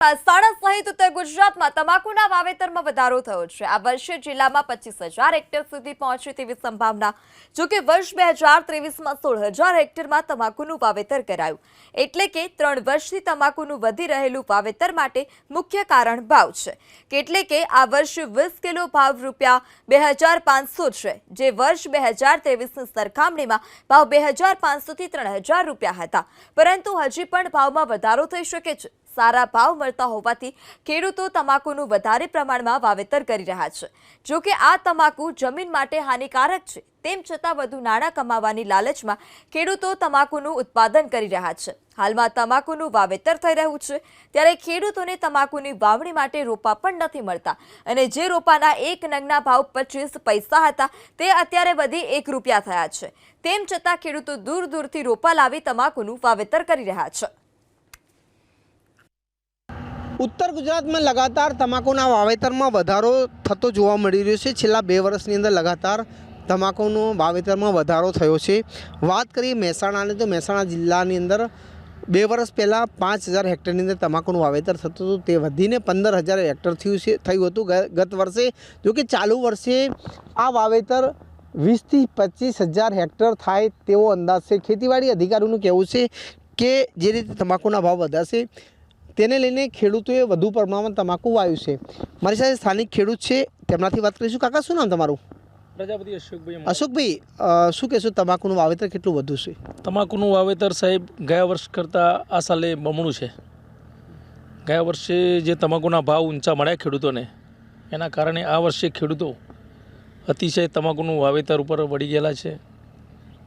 મહેસાણા સહિત ઉત્તર ગુજરાતમાં તમાકુના વાવેતરમાં વધારો થયો છે. આ વર્ષે જિલ્લામાં પચીસ હજાર હેક્ટર સુધી પહોંચે તેવી સંભાવના. જો કે વર્ષ બે હજાર ત્રેવીસમાં સોળ હજાર હેક્ટરમાં તમાકુનું વાવેતર કરાયું. એટલે કે ત્રણ વર્ષથી તમાકુનું વધી રહેલું વાવેતર માટે મુખ્ય કારણ ભાવ છે. એટલે કે આ વર્ષે વીસ કિલો ભાવ રૂપિયા બે હજાર પાંચસો છે, જે વર્ષ બે હજાર ત્રેવીસની સરખામણીમાં ભાવ બે હજાર પાંચસોથી ત્રણ હજાર રૂપિયા હતા. પરંતુ હજી પણ ભાવમાં વધારો થઈ શકે છે. સારા ભાવ મળતા હોવાથી ખેડૂતો તમાકુનું વધારે પ્રમાણમાં વાવેતર કરી રહ્યા છે. જો કે આ તમાકુ જમીન માટે હાનિકારક છે, તેમ છતાં વધુ નાણાં કમાવાની લાલચમાં ખેડૂતો તમાકુનું ઉત્પાદન કરી રહ્યા છે. હાલમાં તમાકુનું વાવેતર થઈ રહ્યું છે, ત્યારે ખેડૂતોને તમાકુની વાવણી માટે રોપા પણ નથી મળતા અને જે રોપાના એક નંગના ભાવ પચીસ પૈસા હતા, તે અત્યારે વધી એક રૂપિયા થયા છે. તેમ છતાં ખેડૂતો દૂર દૂરથી રોપા લાવી તમાકુનું વાવેતર કરી રહ્યા છે. ઉત્તર ગુજરાતમાં લગાતાર તમાકુના વાવેતરમાં વધારો થતો જોવા મળી રહ્યો છે. છેલ્લા બે વર્ષની અંદર લગાતાર તમાકુનું વાવેતરમાં વધારો થયો છે. વાત કરીએ મહેસાણાની, તો મહેસાણા જિલ્લાની અંદર બે વર્ષ પહેલાં પાંચ હજાર હેક્ટરની અંદર તમાકુનું વાવેતર થતું હતું. તે વધીને પંદર હજાર હેક્ટર થયું છે, થયું હતું ગત વર્ષે. જો કે ચાલુ વર્ષે આ વાવેતર વીસથી પચીસ હજાર હેક્ટર થાય તેવો અંદાજ છે. ખેતીવાડી અધિકારીઓનું કહેવું છે કે જે રીતે તમાકુના ભાવ વધારશે તેને લઈને ખેડૂતોએ વધુ પ્રમાણમાં તમાકુ વાવ્યું છે. મારી સાથે સ્થાનિક ખેડૂત છે તેમનાથી વાત કરીશું. કાકા શું નામ તમારું? પ્રજાપતિ અશોકભાઈ અશોકભાઈ શું કહેશો તમાકુનું વાવેતર કેટલું વધુ છે? તમાકુનું વાવેતર સાહેબ ગયા વર્ષ કરતાં આ સાલે બમણું છે. ગયા વર્ષે જે તમાકુના ભાવ ઊંચા મળ્યા ખેડૂતોને એના કારણે આ વર્ષે ખેડૂતો અતિશય તમાકુનું વાવેતર ઉપર વળી ગયેલા છે.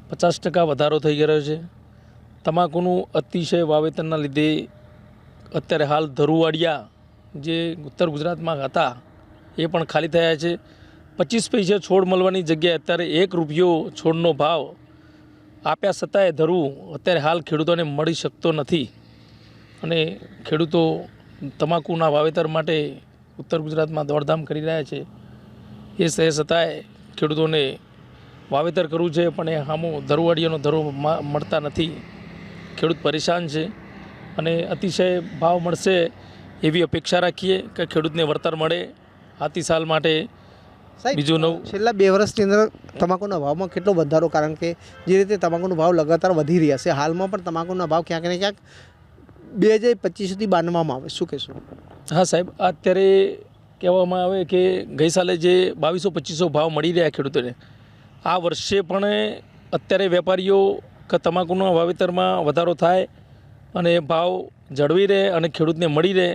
પચાસ ટકા વધારો થઈ ગયો છે. તમાકુનું અતિશય વાવેતરના લીધે અત્યારે હાલ ધરુવાડિયા જે ઉત્તર ગુજરાતમાં હતા, એ પણ ખાલી થયા છે. પચીસ પૈસે છોડ મળવાની જગ્યાએ અત્યારે એક રૂપિયો છોડનો ભાવ આપ્યા છતાંય ધરવું અત્યારે હાલ ખેડૂતોને મળી શકતો નથી. અને ખેડૂતો તમાકુના વાવેતર માટે ઉત્તર ગુજરાતમાં દોડધામ કરી રહ્યા છે. એ સહે છતાંય ખેડૂતોને વાવેતર કરવું છે, પણ એ સામો ધરુવાડીઓનો ધરો મળતા નથી. ખેડૂત પરેશાન છે. અને અતિશય ભાવ મળશે એવી અપેક્ષા રાખીએ કે ખેડૂતને વળતર મળે આતી સાલ માટે સાહેબ બીજું નવું છેલ્લા બે વર્ષની અંદર તમાકુના ભાવમાં કેટલો વધારો? કારણ કે જે રીતે તમાકુનો ભાવ લગાતાર વધી રહ્યા છે હાલમાં પણ તમાકુના ભાવ ક્યાંક ને ક્યાંક બે હજાર પચીસ સુધી બાંધવામાં આવે. શું કહેશો? હા સાહેબ અત્યારે કહેવામાં આવે કે ગઈ સાલે જે બાવીસો પચીસો ભાવ મળી રહ્યા ખેડૂતોને આ વર્ષે પણ અત્યારે વેપારીઓ કે તમાકુના વાવેતરમાં વધારો થાય અને ભાવ જળવી રહે અને ખેડૂતને મળી રહે.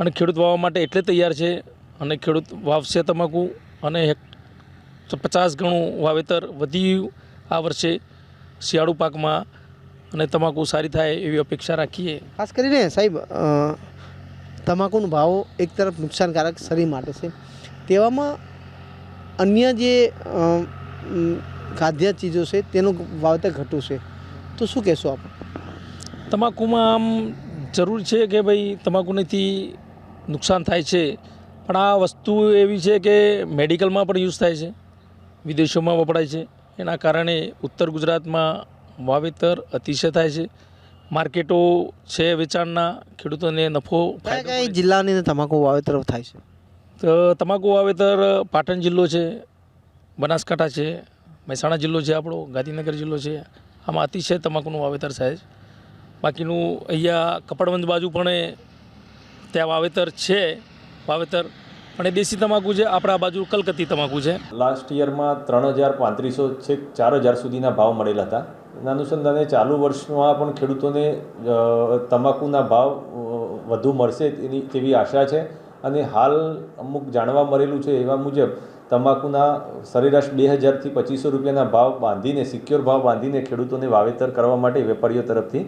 અને ખેડૂત વાવવા માટે એટલે તૈયાર છે. અને ખેડૂત વાવશે તમાકુ અને પચાસ ગણું વાવેતર વધ્યું આ વર્ષે શિયાળુ પાકમાં. અને તમાકુ સારી થાય એવી અપેક્ષા રાખીએ. ખાસ કરીને સાહેબ તમાકુનો ભાવ એક તરફ નુકસાનકારક શરીર માટે છે. તેવામાં અન્ય જે ખાદ્ય ચીજો છે તેનું વાવેતર ઘટું છે. તો શું કહેશો આપ? તમાકુમાં આમ જરૂર છે કે ભાઈ તમાકુનેથી નુકસાન થાય છે? પણ આ વસ્તુ એવી છે કે મેડિકલમાં પણ યુઝ થાય છે વિદેશોમાં વપરાય છે. એના કારણે ઉત્તર ગુજરાતમાં વાવેતર અતિશય થાય છે. માર્કેટો છે વેચાણના ખેડૂતોને નફો કયા કયા જિલ્લાની તમાકુ વાવેતર થાય છે? તો તમાકુ વાવેતર પાટણ જિલ્લો છે બનાસકાંઠા છે મહેસાણા જિલ્લો છે આપણો ગાંધીનગર જિલ્લો છે. આમાં અતિશય તમાકુનું વાવેતર થાય છે. બાકીનું અહીંયા કપડવંજ બાજુ પણ ત્યાં વાવેતર છે, વાવેતર. પણ એ દેશી તમાકુ છે, આપણા બાજુ કલકત્તી તમાકુ છે. લાસ્ટ યરમાં ત્રણ હજાર પાંત્રીસો છેક ચાર હજાર સુધીના ભાવ મળેલા હતા. એના અનુસંધાને ચાલુ વર્ષમાં પણ ખેડૂતોને તમાકુના ભાવ વધુ મળશે તેની, તેવી આશા છે. અને હાલ અમુક જાણવા મળેલું છે એવા મુજબ, તમાકુના સરેરાશ બે હજારથી પચીસો રૂપિયાના ભાવ બાંધીને સિક્યોર ભાવ બાંધીને ખેડૂતોને વાવેતર કરવા માટે વેપારીઓ તરફથી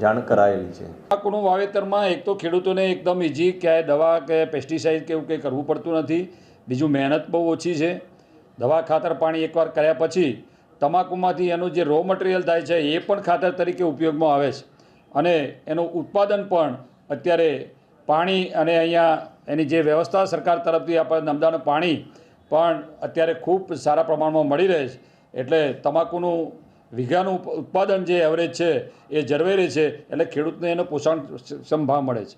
જાણ કરાયેલી છે. તમાકુનું વાવેતરમાં એક તો ખેડૂતોને એકદમ ઇઝી ક્યાંય દવા કે પેસ્ટિસાઇડ કે એવું કંઈ કરવું પડતું નથી. બીજું મહેનત બહુ ઓછી છે. દવા ખાતર પાણી એકવાર કર્યા પછી તમાકુમાંથી એનું જે રો મટીરિયલ થાય છે એ પણ ખાતર તરીકે ઉપયોગમાં આવે છે. અને એનું ઉત્પાદન પણ અત્યારે પાણી અને અહીંયા એની જે વ્યવસ્થા સરકાર તરફથી આપણને નમદાનું પાણી પણ અત્યારે ખૂબ સારા પ્રમાણમાં મળી રહે છે. એટલે તમાકુનું વીઘાનું ઉત્પાદન જે એવરેજ છે એ જળવાઈ રહે છે, એટલે ખેડૂતને એનો પોષણ સંભાવ મળે છે.